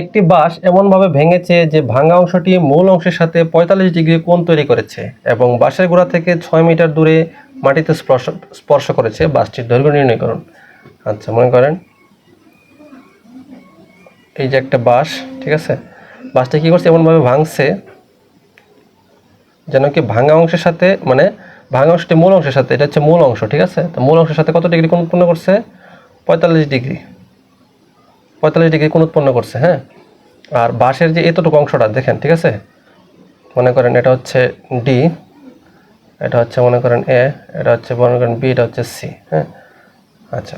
একটি বাঁশ এমনভাবে ভেঙেছে যে ভাঙা অংশটি মূল অংশের সাথে পঁয়তাল্লিশ ডিগ্রি কোণ তৈরি করেছে এবং বাঁশের গোড়া থেকে ছয় মিটার দূরে মাটিতে স্পর্শ স্পর্শ করেছে বাঁশটির দৈর্ঘ্য নির্ণয় করুন। আচ্ছা মনে করেন। এই যে একটা বাঁশ, ঠিক আছে? বাঁশটা কী করছে? এমনভাবে ভাঙছে যেন কি ভাঙা অংশের সাথে মানে ভাঙা অংশটি মূল অংশের সাথে, এটা হচ্ছে মূল অংশ, ঠিক আছে? তো মূল অংশের সাথে কত ডিগ্রি কোণ উৎপন্ন করছে? পঁয়তাল্লিশ ডিগ্রি। পঁয়তাল্লিশ ডিগ্রি কোণ উৎপন্ন করছে হ্যাঁ? আর বাঁশের যে এতটুকু অংশটা, দেখেন, ঠিক আছে? মনে করেন এটা হচ্ছে ডি এটা হচ্ছে, মনে করেন এ এটা হচ্ছে, মনে করেন বি এটা হচ্ছে সি হ্যাঁ? আচ্ছা।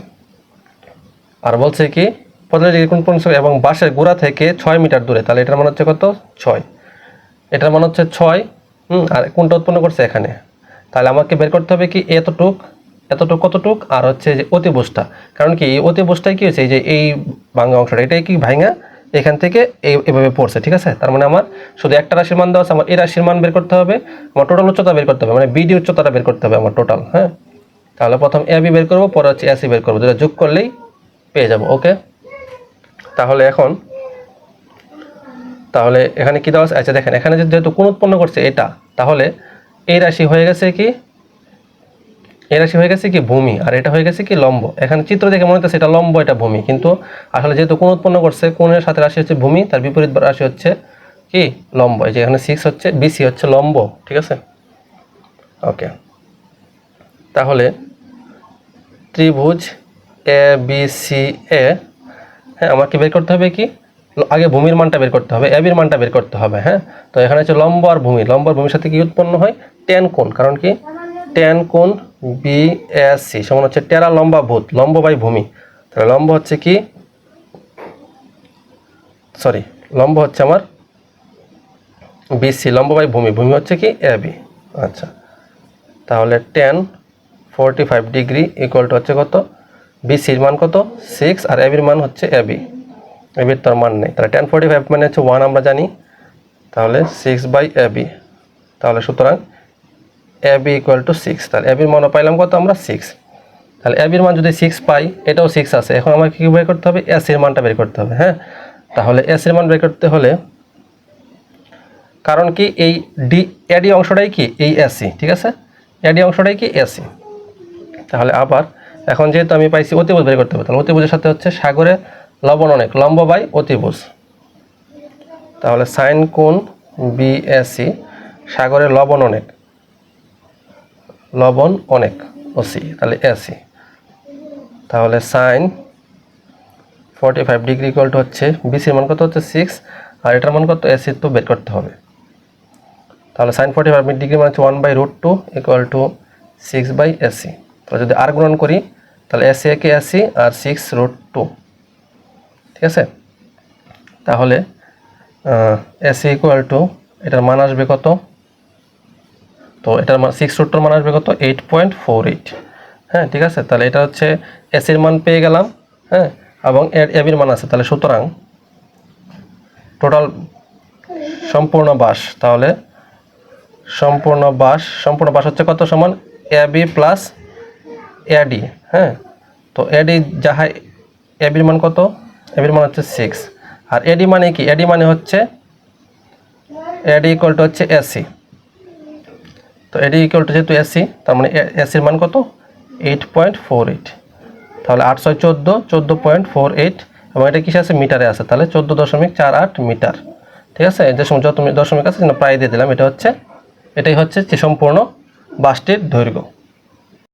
আর বলছে কি, পঁয়তাল্লিশ ডিগ্রি কোণ উৎপন্ন এবং বাঁশের গোড়া থেকে ছয় মিটার দূরে, তাহলে এটার মানে হচ্ছে কত? ছয়। এটার মানে হচ্ছে ছয়, হুম, আর কোনটা উৎপন্ন করছে এখানে। তাহলে আমাকে বের করতে হবে কি, এতটুক এতটুক কতটুক আর হচ্ছে যে অতিবুজটা কারণ কি এই অতিবুজটাই কি হয়েছে? এই যে এই ভাঙা অংশটা, এটাই কি ভাঙা এখান থেকে এভাবে পড়ছে, ঠিক আছে? তার মানে আমার শুধু একটা রাশির মান দেওয়া আছে, আমার এই রাশির মান বের করতে হবে, আমার টোটাল উচ্চতা বের করতে হবে মানে বিডি উচ্চতাটা বের করতে হবে আমার টোটাল হ্যাঁ? তাহলে প্রথম এ বি বের করব, পরে হচ্ছে এসি বের করব দুটো যোগ করলেই পেয়ে যাব ওকে তাহলে এখন, তাহলে এখানে কি দেওয়া আছে? আচ্ছা দেখেন, এখানে যেহেতু কোন উৎপন্ন করছে এটা, তাহলে এই রাশি হয়ে গেছে কি? এই রাশি হয়ে গেছে কি ভূমি, আর এটা হয়ে গেছে কি লম্ব। এখানে চিত্র দেখে মনে হচ্ছে এটা লম্ব, এটা ভূমি। কিন্তু আসলে যেহেতু কোন উৎপন্ন করছে, কোণের সাথে রাশি হচ্ছে ভূমি, তার বিপরীত রাশি হচ্ছে কি? লম্ব। এই যে এখানে সিক্স হচ্ছে বিসি হচ্ছে লম্ব, ঠিক আছে? ওকে তাহলে ত্রিভুজ এ বি সি এ হ্যাঁ আমাকে বের করতে হবে কি? আগে ভূমির মানটা বের করতে হবে এবির মানটা বের করতে হবে হ্যাঁ? তো এখানে হচ্ছে লম্ব আর ভূমি। লম্ব আর ভূমির সাথে কি উৎপন্ন হয়? টেন কোণ। কারণ কি? টেন কোণ বি এস সি সমান হচ্ছে টেরা লম্বা ভূত, লম্ব বাই ভূমি। তাহলে লম্ব হচ্ছে কি? সরি লম্ব হচ্ছে আমার বিসি লম্ব বাই ভূমি ভূমি হচ্ছে কি? এ বি আচ্ছা তাহলে tan forty five degree equal to হচ্ছে কত? বিসির মান কত? সিক্স আর এবির মান হচ্ছে এবি এবির তোর মান নেই। তাহলে টেন ফোরটি ফাইভ মানে হচ্ছে ওয়ান আমরা জানি। তাহলে সিক্স বাই এ বি তাহলে সুতরাং এবি ইকুয়াল টু সিক্স তাহলে এবির মানও পাইলাম কত আমরা সিক্স তাহলে এবির মান যদি সিক্স পাই, এটাও সিক্স আছে। এখন আমাকে কী বের করতে হবে? এসির মানটা বের করতে হবে হ্যাঁ? তাহলে এসির মান বের করতে হলে, কারণ কি এই ডি এডি অংশটাই কি? এই এসি ঠিক আছে? এডি অংশটাই কি? এসি তাহলে আবার, এখন যেহেতু আমি পাইছি অতিভুজ বের করতে হবে, তাহলে অতিভুজের সাথে হচ্ছে সাগরে লবণ অনেক, লম্ব বাই অতিভুজ। তাহলে সাইন কোণ বিএসি সাগরে লবণ অনেক। লবণ অনেক ওসি তাহলে এসি তাহলে sine forty five degree equal to হচ্ছে বিসির মান কত হচ্ছে সিক্স আর এটার মান কত এসি তো বের করতে হবে। তাহলে সাইন ফর্টি ফাইভ ডিগ্রি মানে হচ্ছে one by root two equal to six by AC তাহলে যদি আর গুণন করি, তাহলে এসি একে এসি আর সিক্স রুট টু ঠিক আছে? তাহলে এসি ইকুয়াল টু এটার মান আসবে কত? তো এটার মান সিক্স রুটটার মান আসবে কত? এইট পয়েন্ট ফোর এইট হ্যাঁ ঠিক আছে? তাহলে এটা হচ্ছে এসির মান পেয়ে গেলাম হ্যাঁ? এবং এর এবির মান আছে। তাহলে সুতরাং টোটাল সম্পূর্ণ বাস তাহলে সম্পূর্ণ বাস সম্পূর্ণ বাস হচ্ছে কত সমান? এবি প্লাস এডি হ্যাঁ? তো এডি যাহা এবির মান কত? এবির মান হচ্ছে সিক্স আর এডি মানে কি? এডি মানে হচ্ছে এডি ইকুয়াল টু হচ্ছে এসি তো এটি ইকুয়াল টু যেহেতু এসি তার মানে এসির মান কত? এইট পয়েন্ট ফোর এইট তাহলে আটশো চোদ্দ চোদ্দ পয়েন্ট ফোর এইট এবং এটা কিসে আছে? মিটারে আছে। তাহলে চোদ্দ দশমিক চার আট মিটার। ঠিক আছে? যে সময় যত দশমিক আছে প্রায় দিয়ে দিলাম। এটা হচ্ছে এটাই হচ্ছে যে সম্পূর্ণ বাসটির দৈর্ঘ্য।